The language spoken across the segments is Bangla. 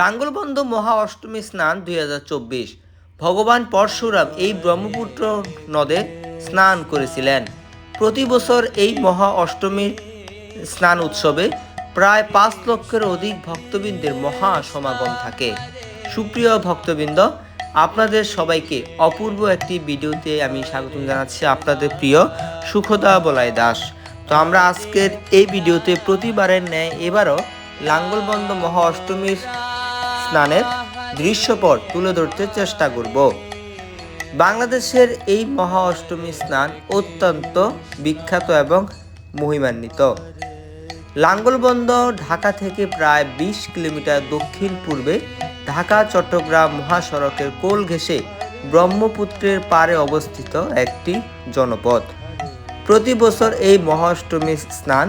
লাঙ্গলবন্ধ মহা অষ্টমী স্নান দুই হাজার চব্বিশ। ভগবান পরশুরাম এই ব্রহ্মপুত্র নদে স্নান করেছিলেন। প্রতি বছর এই মহা অষ্টমীর স্নান উৎসবে প্রায় পাঁচ লক্ষের অধিক ভক্তবৃন্দের মহা সমাগম থাকে। সুপ্রিয় ভক্তবৃন্দ, আপনাদের সবাইকে অপূর্ব একটি ভিডিওতে আমি স্বাগত জানাচ্ছি আপনাদের প্রিয় সুখদা বলাই দাস। তো আমরা আজকের এই ভিডিওতে প্রতিবারের ন্যায় এবারও লাঙ্গলবন্ধ মহা অষ্টমীর স্নানের দৃশ্যপট তুলে ধরতে চেষ্টা করব। বাংলাদেশের এই মহা অষ্টমী স্নান অত্যন্ত বিখ্যাত এবং মহিমান্বিত। লাঙ্গলবন্দ ঢাকা থেকে প্রায় বিশ কিলোমিটার দক্ষিণ পূর্বে ঢাকা, চট্টগ্রাম মহাসড়কের কোল ঘেঁষে ব্রহ্মপুত্রের পারে অবস্থিত একটি জনপদ। প্রতি বছর এই মহাষ্টমী স্নান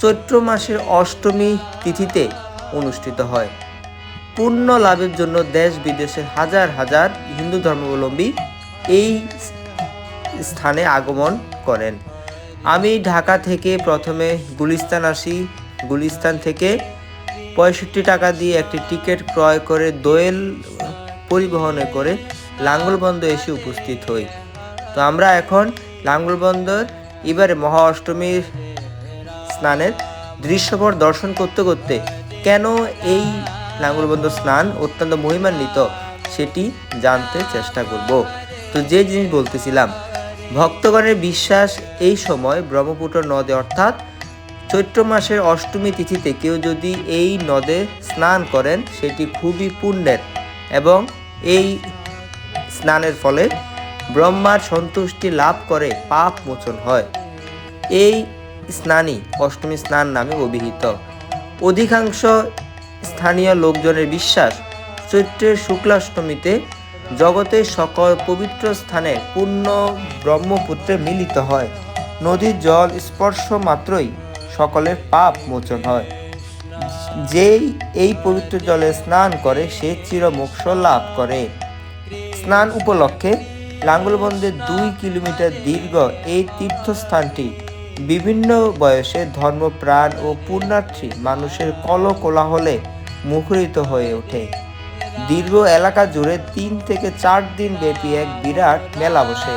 চৈত্র মাসের অষ্টমী তিথিতে অনুষ্ঠিত হয়। পুণ্য লাভের জন্য দেশ বিদেশের হাজার হাজার হিন্দু ধর্মাবলম্বী এই স্থানে আগমন করেন। আমি ঢাকা থেকে প্রথমে গুলিস্তান আসি। গুলিস্তান থেকে পঁয়ষট্টি টাকা দিয়ে একটি টিকিট ক্রয় করে দোয়েল পরিবহনে করে লাঙ্গলবন্দ এসে উপস্থিত হই। তো আমরা এখন লাঙ্গলবন্দর এবারে মহা অষ্টমীর স্নানের দৃশ্যপট দর্শন করতে করতে কেন এই লাঙ্গলবন্দ স্নান অত্যন্ত মহিমান্বিত, সেটি জানতে চেষ্টা করব। তো যে জিনিস বলতেছিলাম, ভক্তগণের বিশ্বাস এই সময় ব্রহ্মপুত্র নদে, অর্থাৎ চৈত্র মাসের অষ্টমী তিথিতে কেউ যদি এই নদে স্নান করেন, সেটি খুবই পুণ্যের এবং এই স্নানের ফলে ব্রহ্মার সন্তুষ্টি লাভ করে পাপ মোচন হয়। এই স্নানই অষ্টমী স্নান নামে অভিহিত। অধিকাংশ স্থানীয় লোকজনের বিশ্বাস, চৈত্রের শুক্লাষ্টমীতে জগতের সকল পবিত্র স্থানে পূর্ণ ব্রহ্মপুত্রে মিলিত হয়। নদীর জল স্পর্শ মাত্রই সকলের পাপ মোচন হয়। যেই এই পবিত্র জলে স্নান করে, সে চির মোক্ষ লাভ করে। স্নান উপলক্ষে লাঙ্গলবন্দের দুই কিলোমিটার দীর্ঘ এই তীর্থস্থানটি বিভিন্ন বয়সে ধর্মপ্রাণ ও পুণ্যার্থী মানুষের কল কোলাহলে মুখরিত হয়ে ওঠে। দীর্ঘ এলাকা জুড়ে তিন থেকে চার দিন ব্যাপী এক বিরাট মেলা বসে।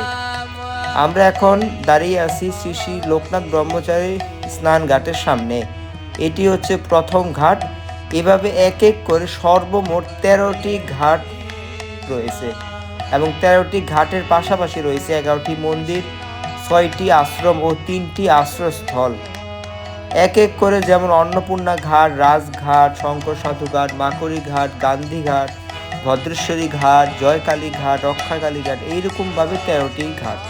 আমরা এখন দাঁড়িয়ে আছি শ্রী শ্রী লোকনাথ ব্রহ্মচারী স্নান ঘাটের সামনে। এটি হচ্ছে প্রথম ঘাট। এভাবে এক এক করে সর্বমোট তেরোটি ঘাট রয়েছে এবং তেরোটি ঘাটের পাশাপাশি রয়েছে এগারোটি মন্দির, ছয়টি আশ্রম ও তিনটি আশ্রয়স্থল। এক এক করে যেমন অন্নপূর্ণা ঘাট রাজঘাট শঙ্কর সাধু ঘাট, মাকড়ি ঘাট, গান্ধী ঘাট, ভদ্রেশ্বরী ঘাট, জয়কালী ঘাট, রক্ষাকালী ঘাট, এইরকমভাবে তেরোটি ঘাট।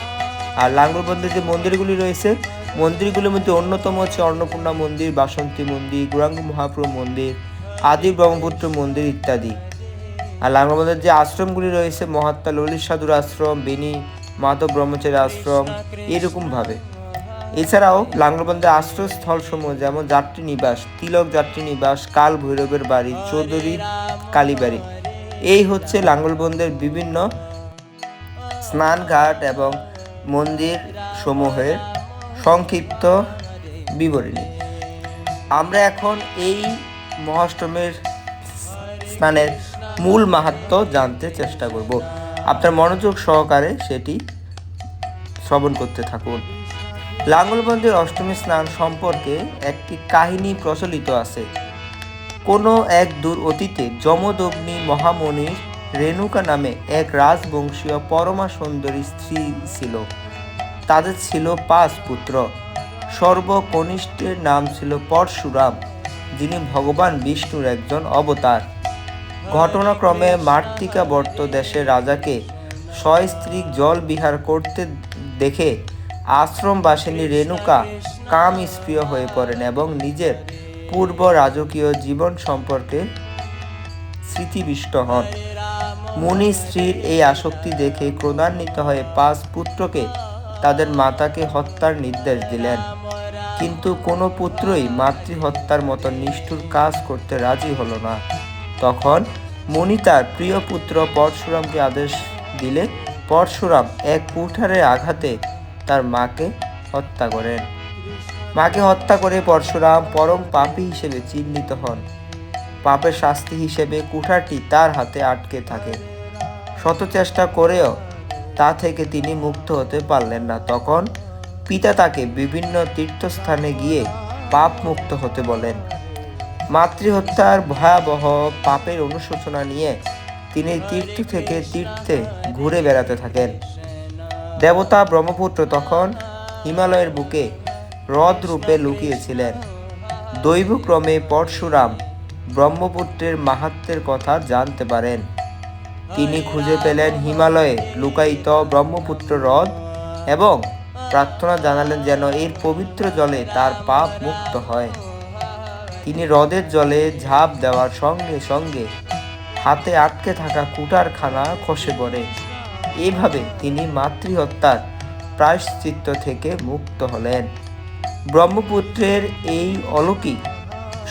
আর লাঙ্গলবন্দের যে মন্দিরগুলি রয়েছে, মন্দিরগুলির মধ্যে অন্যতম হচ্ছে অন্নপূর্ণা মন্দির, বাসন্তী মন্দির, গুরাঙ্গ মহাপ্রভু মন্দির, আদি ব্রহ্মপুত্র মন্দির ইত্যাদি। আর লাঙ্গলবন্দের যে আশ্রমগুলি রয়েছে, মহাত্মা ললিত সাধুর আশ্রম, বেনি মাধব ব্রহ্মচারী আশ্রম এরকমভাবে এছাড়াও লাঙ্গলবন্দের আশ্রয়স্থল সমূহ যেমন যাত্রী নিবাস, তিলক যাত্রী নিবাস কাল ভৈরবের বাড়ি, চৌধুরী, কালীবাড়ি। এই হচ্ছে লাঙ্গলবন্দের বিভিন্ন স্নানঘাট এবং মন্দির সমূহের সংক্ষিপ্ত বিবরণী। আমরা এখন এই মহাষ্টমীর স্নানের মূল মাহাত্ম জানতে চেষ্টা করব। আপনার মনোযোগ সহকারে সেটি শ্রবণ করতে থাকুন। লাঙ্গলবন্দের অষ্টমী স্নান সম্পর্কে একটি কাহিনী প্রচলিত আছে। কোনো এক দূর অতীতে যমদগ্নি মহামণির রেণুকা নামে এক রাজবংশীয় পরমা সুন্দরী স্ত্রী ছিল। তাদের ছিল পাঁচ পুত্র। সর্বকনিষ্ঠের নাম ছিল পরশুরাম, যিনি ভগবান বিষ্ণুর একজন অবতার। ঘটনাক্রমে মার্তিকাবর্ত দেশের রাজাকে সস্ত্রীক জল বিহার করতে দেখে আশ্রমবাসিনী রেণুকা কাম স্প্রিয় হয়ে পড়েন এবং নিজের পূর্ব রাজকীয় জীবন সম্পর্কে স্মৃতিবিষ্ট হন। মুনি স্ত্রীর এই আসক্তি দেখে ক্রোধান্বিত হয়ে পাঁচ পুত্রকে তাদের মাতাকে হত্যার নির্দেশ দিলেন। কিন্তু কোনো পুত্রই মাতৃহত্যার মতো নিষ্ঠুর কাজ করতে রাজি হলো না। তখন মুনি তার প্রিয় পুত্র পরশুরামকে আদেশ দিলে পরশুরাম এক কুঠারের আঘাতে তার মাকে হত্যা করেন। মাকে হত্যা করে পরশুরাম পরম পাপী হিসেবে চিহ্নিত হন। পাপের শাস্তি হিসেবে কুঠারটি তার হাতে আটকে থাকে। শত চেষ্টা করেও তা থেকে তিনি মুক্ত হতে পারলেন না। তখন পিতা তাকে বিভিন্ন তীর্থস্থানে গিয়ে পাপ মুক্ত হতে বলেন। মাতৃহত্যার ভয়াবহ পাপের অনুশোচনা নিয়ে তিনি তীর্থ থেকে তীর্থে ঘুরে বেড়াতে থাকেন। দেবতা ব্রহ্মপুত্র তখন হিমালয়ের বুকে হ্রদ রূপে লুকিয়েছিলেন। দৈবক্রমে পরশুরাম ব্রহ্মপুত্রের মাহাত্মের কথা জানতে পারেন। তিনি খুঁজে পেলেন হিমালয়ে লুকায়িত ব্রহ্মপুত্র হ্রদ এবং প্রার্থনা জানালেন যেন এর পবিত্র জলে তার পাপ মুক্ত হয়। তিনি হ্রদের জলে ঝাঁপ দেওয়ার সঙ্গে সঙ্গে হাতে আটকে থাকা কুটারখানা খসে পড়ে। এভাবে তিনি মাতৃহত্যার প্রায়শ্চিত্ত থেকে মুক্ত হলেন। ব্রহ্মপুত্রের এই অলৌকিক,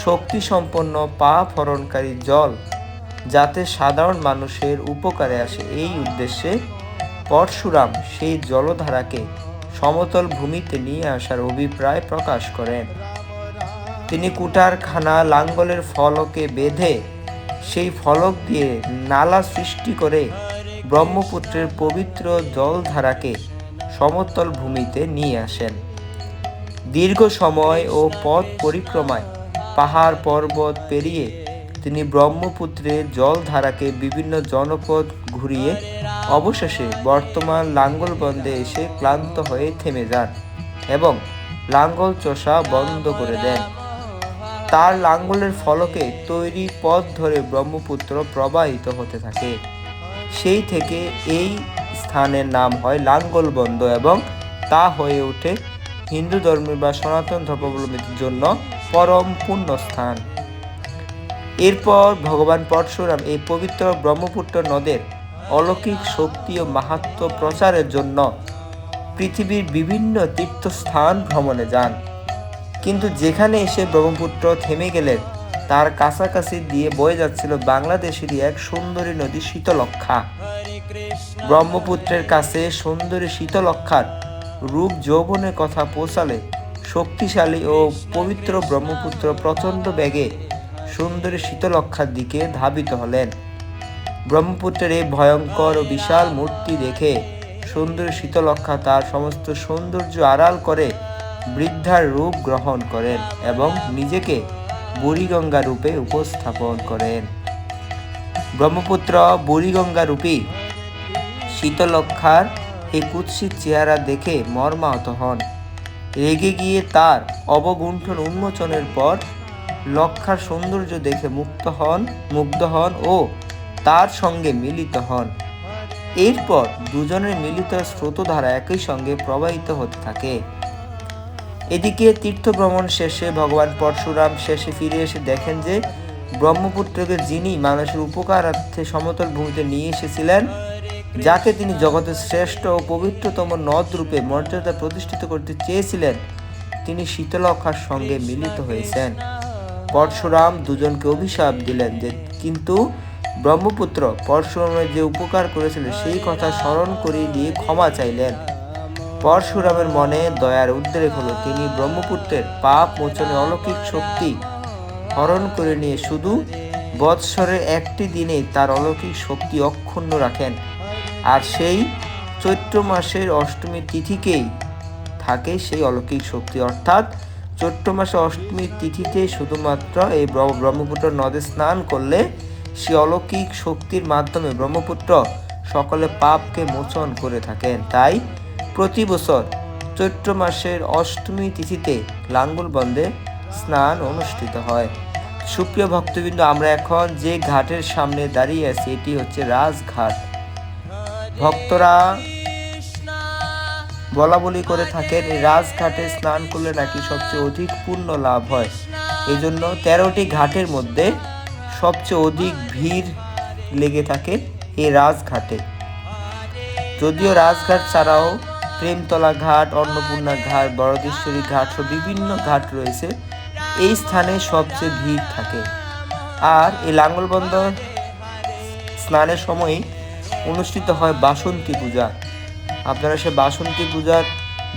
শক্তিসম্পন্ন পাপ হরণকারী জল যাতে সাধারণ মানুষের উপকারে আসে, এই উদ্দেশ্যে পরশুরাম সেই জলধারাকে সমতল ভূমিতে নিয়ে আসার অভিপ্রায় প্রকাশ করেন। তিনি কুটারখানা লাঙ্গলের ফলকে বেঁধে সেই ফলক দিয়ে নালা সৃষ্টি করে ব্রহ্মপুত্রের পবিত্র জলধারাকে সমতল ভূমিতে নিয়ে আসেন। দীর্ঘ সময় ও পথ পরিক্রমায় পাহাড় পর্বত পেরিয়ে তিনি ব্রহ্মপুত্রের জলধারাকে বিভিন্ন জনপদ ঘুরিয়ে অবশেষে বর্তমান লাঙ্গলবন্দে এসে ক্লান্ত হয়ে থেমে যান এবং লাঙ্গল চষা বন্ধ করে দেন। তার লাঙ্গলের ফলকে তৈরি পথ ধরে ব্রহ্মপুত্র প্রবাহিত হতে থাকে। সেই থেকে এই স্থানের নাম হয় লাঙ্গলবন্দ এবং তা হয়ে ওঠে হিন্দু ধর্মের বা সনাতন ধর্মাবলম্বীদের জন্য পরম পুণ্য স্থান। এরপর ভগবান পরশুরাম এই পবিত্র ব্রহ্মপুত্র নদের অলৌকিক শক্তি ও মাহাত্ম প্রচারের জন্য পৃথিবীর বিভিন্ন তীর্থস্থান ভ্রমণে যান। কিন্তু যেখানে এসে ব্রহ্মপুত্র থেমে গেলেন তার কাছাকাছি দিয়ে বয়ে যাচ্ছিল বাংলাদেশেরই এক সুন্দরী নদী শীতলক্ষা ব্রহ্মপুত্রের কাছে সুন্দরী শীতলক্ষার রূপ যৌবনের কথা পৌঁছালে শক্তিশালী ও পবিত্র ব্রহ্মপুত্র প্রচণ্ড বেগে সুন্দরী শীতলক্ষার দিকে ধাবিত হলেন। ব্রহ্মপুত্রের এই ভয়ঙ্কর ও বিশাল মূর্তি দেখে সুন্দরী শীতলক্ষা তার সমস্ত সৌন্দর্য আড়াল করে বৃদ্ধার রূপ গ্রহণ করেন এবং নিজেকে বুড়িগঙ্গা রূপে উপস্থাপন করেন। ব্রহ্মপুত্র বুড়িগঙ্গা রূপী শীতলক্ষার এই কুৎসিত চেহারা দেখে মর্মাহত হন। রেগে গিয়ে তার অবগুণ্ঠন উন্মোচনের পর লক্ষার সৌন্দর্য দেখে মুক্ত হন, মুগ্ধ হন ও তার সঙ্গে মিলিত হন। এরপর দুজনের মিলিত স্রোতধারা একই সঙ্গে প্রবাহিত হতে থাকে। এদিকে তীর্থ ভ্রমণ শেষে ভগবান পরশুরাম শেষে ফিরে এসে দেখেন যে ব্রহ্মপুত্রকে যিনি মানুষের উপকারার্থে সমতল ভূমিতে নিয়ে এসেছিলেন, যাকে তিনি জগতের শ্রেষ্ঠ ও পবিত্রতম নদ রূপে মর্যাদা প্রতিষ্ঠিত করতে চেয়েছিলেন, তিনি শীতলক্ষার সঙ্গে মিলিত হয়েছেন। পরশুরাম দুজনকে অভিশাপ দিলেন যে, কিন্তু ব্রহ্মপুত্র পরশুরামের যে উপকার করেছিলেন, সেই কথা স্মরণ করিয়ে দিয়ে ক্ষমা চাইলেন। পরশুরামের মনে দয়ার উদ্রেক হলো, তিনি ব্রহ্মপুত্রের পাপ মোচনে অলৌকিক শক্তি হরণ করে নিয়ে শুধু বৎসরের একটি দিনে তার অলৌকিক শক্তি অক্ষুণ্ণ রাখেন। আর সেই চৈত্র মাসের অষ্টমী তিথিকেই থাকে সেই অলৌকিক শক্তি। অর্থাৎ চৈত্র মাসে অষ্টমীর তিথিতে শুধুমাত্র এই ব্র- ব্রহ্মপুত্র নদে স্নান করলে সে অলৌকিক শক্তির মাধ্যমে ব্রহ্মপুত্র সকলে পাপকে মোচন করে থাকেন। তাই প্রতি বছর চৈত্র মাসের অষ্টমী তিথিতে লাঙ্গুল বন্ধে স্নান অনুষ্ঠিত হয়। সুপ্রিয় ভক্তবৃন্দ, আমরা এখন যে ঘাটের সামনে দাঁড়িয়ে আছি, এটি হচ্ছে রাজঘাট। ভক্তরা বলা বলি করে থাকেন, এই রাজঘাটে স্নান করলে নাকি সবচেয়ে অধিক পুণ্য লাভ হয়। এই জন্য তেরোটি ঘাটের মধ্যে সবচেয়ে অধিক ভিড় লেগে থাকে এই রাজঘাটে। যদিও রাজঘাট ছাড়াও প্রেমতলা ঘাট, অন্নপূর্ণা ঘাট বরদেশ্বরী ঘাট সহ বিভিন্ন ঘাট রয়েছে। এই স্থানে সবচেয়ে ভিড় থাকে। আর এই লাঙ্গলবন্দর স্নানের সময় অনুষ্ঠিত হয় বাসন্তী পূজা। আপনারা সে বাসন্তী পূজার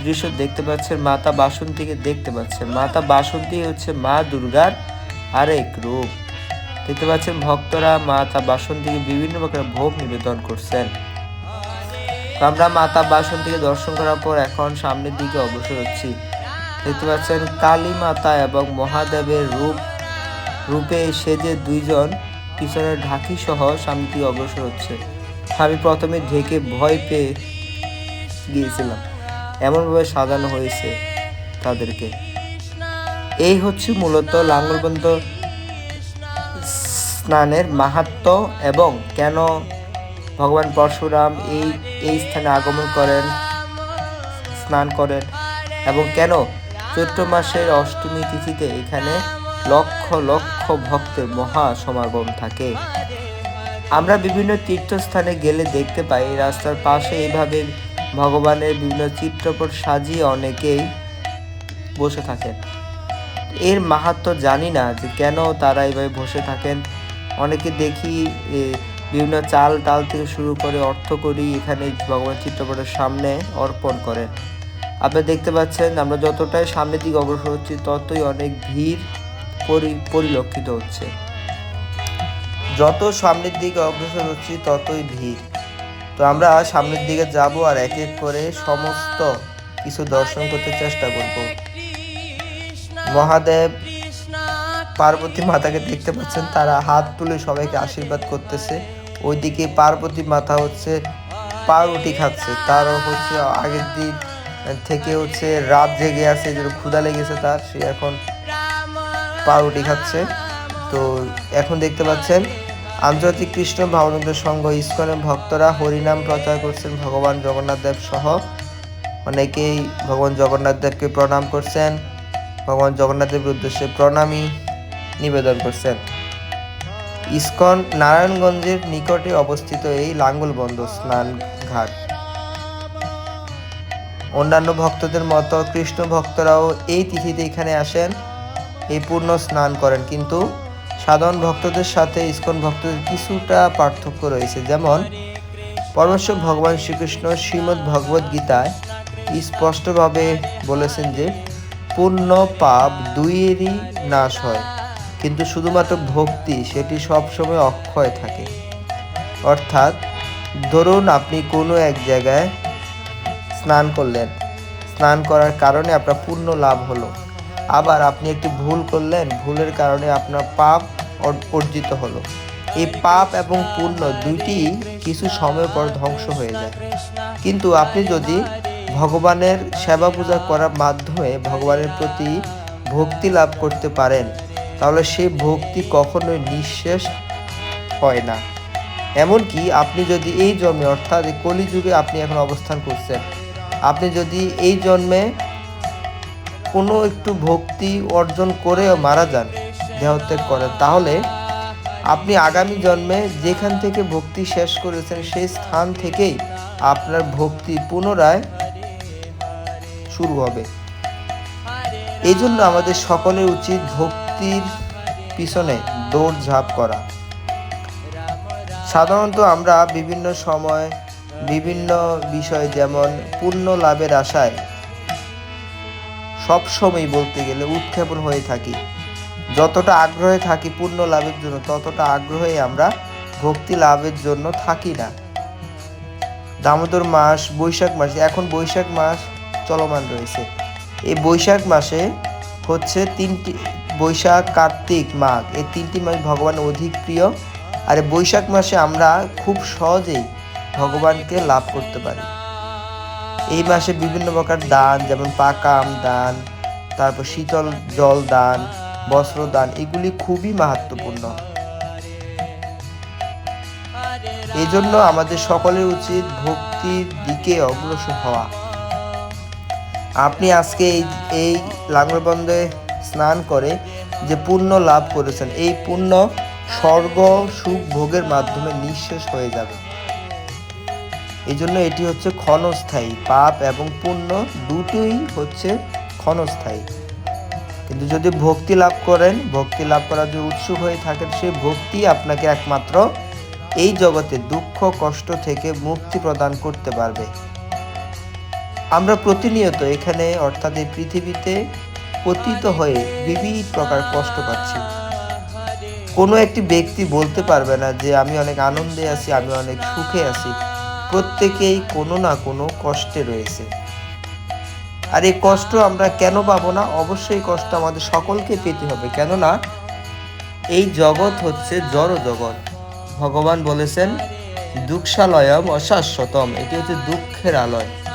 দৃশ্য দেখতে পাচ্ছেন, মাতা বাসন্তীকে দেখতে পাচ্ছেন। মাতা বাসন্তী হচ্ছে মা দুর্গার আরেক রূপ। দেখতে পাচ্ছেন ভক্তরা মাতা বাসন্তীকে বিভিন্ন প্রকার ভোগ নিবেদন করছেন। আমরা মাতা বাসন থেকে দর্শন করার পর এখন সামনের দিকে অগ্রসর হচ্ছি। দেখতে পাচ্ছেন, কালী মাতা এবং মহাদেবের রূপ, রূপে সেজে দুইজন পিছনে ঢাকি সহ সামনের দিকে অগ্রসর হচ্ছে। আমি প্রথমে ঢেকে ভয় পেয়ে গিয়েছিলাম। এমনভাবে সাজানো হয়েছে তাদেরকে। এই হচ্ছে মূলত লাঙ্গলবন্ধ স্নানের মাহাত্ম এবং কেন ভগবান পরশুরাম এই এই স্থানে আগমন করেন, স্নান করেন এবং কেন? চৈত্র মাসের অষ্টমী তিথিতে এখানে লক্ষ লক্ষ ভক্তের মহা সমাগম থাকে। আমরা বিভিন্ন তীর্থস্থানে গেলে দেখতে পাই রাস্তার পাশে এইভাবে ভগবানের বিভিন্ন চিত্রপট সাজিয়ে অনেকেই বসে থাকেন। এর মাহাত্ম জানি না যে কেন তারা এইভাবে বসে থাকেন। অনেকে দেখি বিভিন্ন চাল ডাল থেকে শুরু করে অর্থ করি এখানে ভগবান চিত্রপটের সামনে অর্পণ করেন আপনি দেখতে পাচ্ছেন, আমরা যতটাই সামনের দিকে অগ্রসর হচ্ছি, ততই অনেক ভিড় পরি- পরিলক্ষিত হচ্ছে। যত সামনের দিকে অগ্রসর হচ্ছি, ততই ভিড়। তো আমরা সামনের দিকে যাব আর এক এক করে সমস্ত কিছু দর্শন করতে চেষ্টা করব। মহাদেব, পার্বতী মাতাকে দেখতে পাচ্ছেন, তারা হাত তুলে সবাইকে আশীর্বাদ করতেছে। ওইদিকে পার্বতী মাথা হচ্ছে পাউরুটি খাচ্ছে। তারও হচ্ছে আগের দিন থেকে হচ্ছে রাত জেগে আছে যে ক্ষুধা লেগেছে তার, সে এখন পাউরুটি খাচ্ছে। তো এখন দেখতে পাচ্ছেন, আন্তর্জাতিক কৃষ্ণ ভাবনন্দ সংঘ, ইস্কনের ভক্তরা হরিনাম প্রচার করছেন ভগবান জগন্নাথ দেব সহ। অনেকেই ভগবান জগন্নাথ দেবকে প্রণাম করছেন, ভগবান জগন্নাথ দেবের উদ্দেশ্যে প্রণামী নিবেদন করছেন। ইস্কন নারায়ণগঞ্জের নিকটে অবস্থিত এই লাঙ্গলবন্দ স্নান ঘাট। অন্যান্য ভক্তদের মতো কৃষ্ণ ভক্তরাও এই তিথিতে এখানে আসেন, এই পূর্ণ স্নান করেন। কিন্তু সাধারণ ভক্তদের সাথে ইস্কন ভক্তদের কিছুটা পার্থক্য রয়েছে। যেমন, পরমেশ্বর ভগবান শ্রীকৃষ্ণ শ্রীমদ্ ভগবদ গীতায় স্পষ্টভাবে বলেছেন যে, পূর্ণ পাপ দুইয়েরই নাশ হয়। কিন্তু শুধুমাত্র ভক্তি, সেটি সবসময় অক্ষয় থাকে। অর্থাৎ, ধরুন আপনি কোনো এক জায়গায় স্নান করলেন। স্নান করার কারণে আপনার পুণ্য লাভ হলো। আবার আপনি একটি ভুল করলেন, ভুলের কারণে আপনার পাপ অর্জিত হলো। এই পাপ এবং পূর্ণ দুইটি কিছু সময় পর ধ্বংস হয়ে যায়। কিন্তু আপনি যদি ভগবানের সেবা পূজা করার মাধ্যমে ভগবানের প্রতি ভক্তি লাভ করতে পারেন তাহলে সেই ভক্তি কখনোই নিঃশেষ হয় না। এমনকি আপনি যদি এই জন্মে, অর্থাৎ কলিযুগে আপনি এখন অবস্থান করছেন, আপনি যদি এই জন্মে কোনো একটু ভক্তি অর্জন করেও মারা যান, দেহত্যাগ করেন, তাহলে আপনি আগামী জন্মে যেখান থেকে ভক্তি শেষ করেছেন, সেই স্থান থেকেই আপনার ভক্তি পুনরায় শুরু হবে। এই জন্য আমাদের সকলের উচিত ভক্তির পিছনে দৌড়ঝাঁপ করা। সাধারণত আমরা বিভিন্ন সময় বিভিন্ন বিষয় যেমন পুণ্য লাভের আশায় সব সময় বলতে গেলে উৎক্ষেপণ হয়ে থাকি। যতটা আগ্রহে থাকি পুণ্য লাভের জন্য, ততটা আগ্রহে আমরা ভক্তি লাভের জন্য থাকি না। দামোদর মাস, বৈশাখ মাস, এখন বৈশাখ মাস চলমান রয়েছে। এই বৈশাখ মাসে হচ্ছে তিনটি বৈশাখ, কার্তিক মাঘ, এই তিনটি মাস ভগবান অধিক প্রিয়। আর বৈশাখ মাসে আমরা খুব সহজেই ভগবানকে লাভ করতে পারি। এই মাসে বিভিন্ন প্রকার দান, যেমন পাকা আম দান, তারপর শীতল জল দান, বস্ত্র দান, এগুলি খুবই মাহাত্মপূর্ণ এই জন্য আমাদের সকলের উচিত ভক্তির দিকে অগ্রসর হওয়া। আপনি আজকে এই এই লাঙ্গলবন্ধে স্নান করে যে পুণ্য লাভ করেছেন, এই পুণ্য স্বর্গ, সুখ ভোগের মাধ্যমে নিঃশেষ হয়ে যাবে। এই জন্য এটি হচ্ছে ক্ষণস্থায়ী, পাপ এবং পুণ্য দুটোই হচ্ছে ক্ষণস্থায়ী। কিন্তু যদি ভক্তি লাভ করেন, ভক্তি লাভ করার জন্য উৎসুক হয়ে থাকেন, সেই ভক্তি আপনাকে একমাত্র এই জগতে দুঃখ, কষ্ট থেকে মুক্তি প্রদান করতে পারবে। আমরা প্রতিনিয়ত এখানে, অর্থাৎ এই পৃথিবীতে পতিত হয়ে বিবিধ প্রকার কষ্ট পাচ্ছি। কোনো একটি ব্যক্তি বলতে পারবে না যে আমি অনেক আনন্দে আছি, আমি অনেক সুখে আছি। প্রত্যেকেই কোনো না কোনো কষ্টে রয়েছে। আর এই কষ্ট আমরা কেন পাবো না? অবশ্যই কষ্ট আমাদের সকলকে পেতে হবে। কেননা এই জগৎ হচ্ছে জড় জগৎ। ভগবান বলেছেন, দুঃখালয়ম অশাশ্বতম। এটি হচ্ছে দুঃখের আলয়।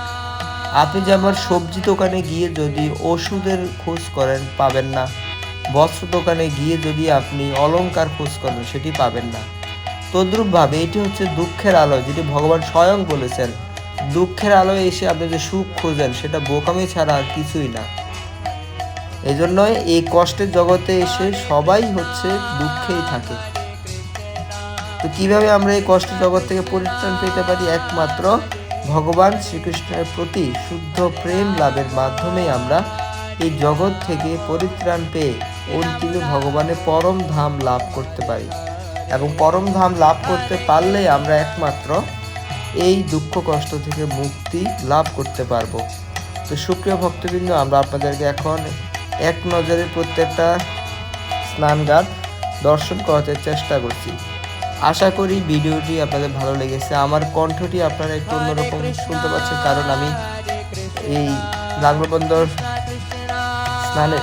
আপনি যেমন সবজি দোকানে গিয়ে যদি ওষুধের খোঁজ করেন, পাবেন না। বস্ত্র দোকানে গিয়ে যদি আপনি অলংকার খোঁজ করেন, সেটি পাবেন না। তদ্রূপভাবে এটি হচ্ছে দুঃখের আলোয়, যেটি ভগবান স্বয়ং বলেছেন, দুঃখের আলোয় এসে আপনি যে সুখ খোঁজেন, সেটা বোকামি ছাড়া আর কিছুই না। এই জন্যই এই কষ্টের জগতে এসে সবাই হচ্ছে দুঃখেই থাকে। তো কীভাবে আমরা এই কষ্টের জগৎ থেকে পরিত্রাণ পেতে পারি? একমাত্র ভগবান শ্রীকৃষ্ণের প্রতি শুদ্ধ প্রেম লাভের মাধ্যমে আমরা এই জগৎ থেকে পরিত্রাণ পেয়ে অন্তিমে ভগবানের পরম ধাম লাভ করতে পারি। এবং পরম ধাম লাভ করতে পারলে আমরা একমাত্র এই দুঃখ কষ্ট থেকে মুক্তি লাভ করতে পারব। তো সুপ্রিয় ভক্তবৃন্দ, আমরা আপনাদেরকে এখন এক নজরে প্রত্যেকটা স্নানঘাট দর্শন করাতে চেষ্টা করছি। আশা করি ভিডিওটি আপনাদের ভালো লেগেছে। আমার কণ্ঠটি আপনারা একটু অন্যরকম শুনতে পাচ্ছেন, কারণ আমি এই নাগরবন্দর স্নানে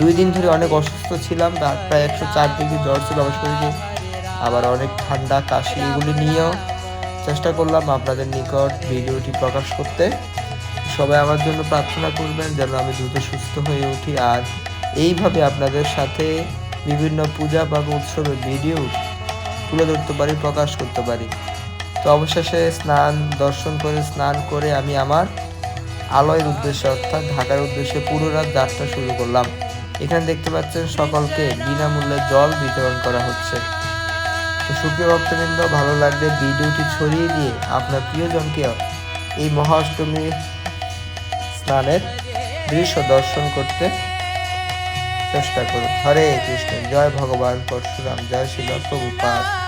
দুই দিন ধরে অনেক অসুস্থ ছিলাম প্রায় একশো চার ডিগ্রি জ্বর ছিল শরীরে। আবার অনেক ঠান্ডা, কাশি, এগুলি নিয়েও চেষ্টা করলাম আপনাদের নিকট ভিডিওটি প্রকাশ করতে। সবাই আমার জন্য প্রার্থনা করবেন যেন আমি দ্রুত সুস্থ হয়ে উঠি। আর এইভাবে আপনাদের সাথে বিভিন্ন পূজা বা উৎসবের ভিডিও তুলে ধরতে পারি, প্রকাশ করতে পারি। তো অবশেষে স্নান, দর্শন করে, স্নান করে আমি আমার আলয়ের উদ্দেশ্যে অর্থাৎ ঢাকার উদ্দেশ্যে পুরো রাত যাত্রা শুরু করলাম। এখানে দেখতে পাচ্ছেন সকলকে বিনামূল্যে জল বিতরণ করা হচ্ছে। তো সুপ্রিয় ভক্তবৃন্দ, ভালো লাগলে ভিডিওটি ছড়িয়ে দিয়ে আপনার প্রিয়জনকেও এই মহাষ্টমীর স্নানের দৃশ্য দর্শন করতে চেষ্টা করুন। হরে কৃষ্ণ জয় ভগবান পরশুরাম জয় শিল প্রভুপাদ